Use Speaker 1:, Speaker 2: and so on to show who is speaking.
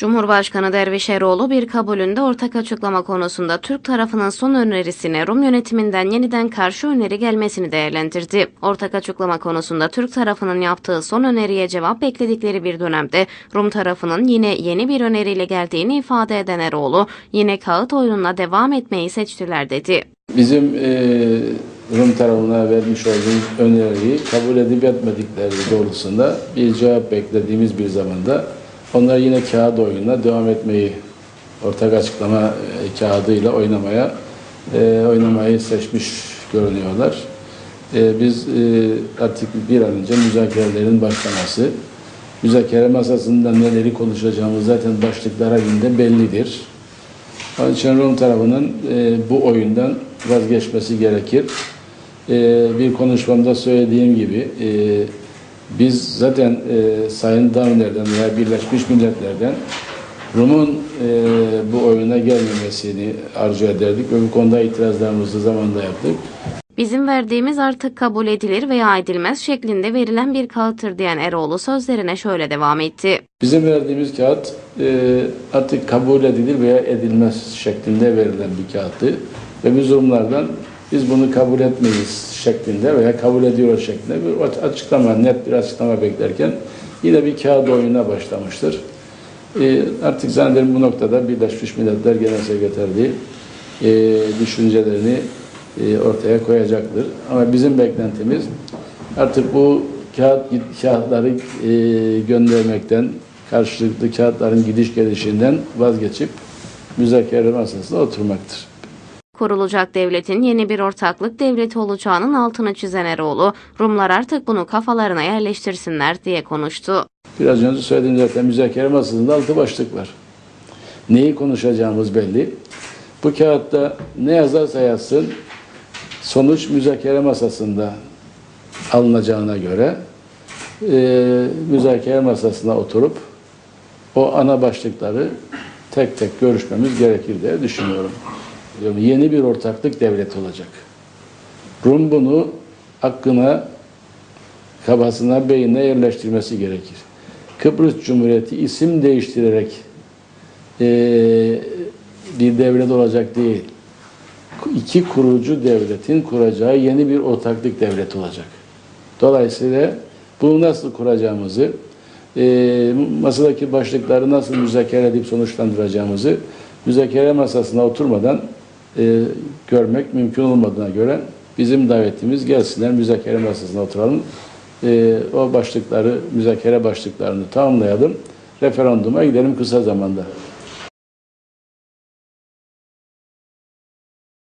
Speaker 1: Cumhurbaşkanı Dervişeroğlu bir kabulünde ortak açıklama konusunda Türk tarafının son önerisine Rum yönetiminden yeniden karşı öneri gelmesini değerlendirdi. Ortak açıklama konusunda Türk tarafının yaptığı son öneriye cevap bekledikleri bir dönemde Rum tarafının yine yeni bir öneriyle geldiğini ifade eden Eroğlu, yine kağıt oyununa devam etmeyi seçtiler dedi.
Speaker 2: Bizim e, Rum tarafına vermiş olduğumuz öneriyi kabul edip etmedikleri doğrultusunda bir cevap beklediğimiz bir zamanda onlar yine kağıt oyununa devam etmeyi ortak açıklama e, kağıdıyla oynamaya e, oynamayı seçmiş görünüyorlar. E, biz e, artık bir an önce müzakerelerin başlaması, müzakere masasında neleri konuşacağımız zaten başlıklara günde bellidir. Onun için Rum tarafının e, bu oyundan vazgeçmesi gerekir. E, bir konuşmamda söylediğim gibi e, biz zaten e, Sayın Downer'den veya Birleşmiş Milletler'den Rum'un e, bu oyuna gelmemesini arzu ederdik ve bu konuda itirazlarımızı zamanında yaptık.
Speaker 1: Bizim verdiğimiz artık kabul edilir veya edilmez şeklinde verilen bir kağıttır diyen Eroğlu sözlerine şöyle devam etti.
Speaker 2: Bizim verdiğimiz kağıt e, artık kabul edilir veya edilmez şeklinde verilen bir kağıttı. Ve biz Rumlardan biz bunu kabul etmeyiz şeklinde veya kabul ediyoruz şeklinde bir açıklama, net bir açıklama beklerken yine bir kağıt oyununa başlamıştır. E, artık zannederim bu noktada Birleşmiş Milletler Genel Sekreterliği e, düşüncelerini e, ortaya koyacaktır. Ama bizim beklentimiz artık bu kağıt kağıtları e, göndermekten, karşılıklı kağıtların gidiş gelişinden vazgeçip müzakere masasına oturmaktır.
Speaker 1: Kurulacak devletin yeni bir ortaklık devleti olacağının altını çizen Eroğlu, Rumlar artık bunu kafalarına yerleştirsinler diye konuştu.
Speaker 2: Biraz önce söylediğim zaten müzakere masasında altı başlık var. Neyi konuşacağımız belli. Bu kağıtta ne yazarsa yazsın sonuç müzakere masasında alınacağına göre e, müzakere masasına oturup o ana başlıkları tek tek görüşmemiz gerekir diye düşünüyorum. Yeni bir ortaklık devleti olacak. Rum bunu hakkına, kafasına, beynine yerleştirmesi gerekir. Kıbrıs Cumhuriyeti isim değiştirerek e, bir devlet olacak değil. İki kurucu devletin kuracağı yeni bir ortaklık devleti olacak. Dolayısıyla bunu nasıl kuracağımızı, e, masadaki başlıkları nasıl müzakere edip sonuçlandıracağımızı müzakere masasına oturmadan e, görmek mümkün olmadığına göre bizim davetimiz gelsinler müzakere masasına oturalım. E, o başlıkları, müzakere başlıklarını tamamlayalım. Referanduma gidelim kısa zamanda.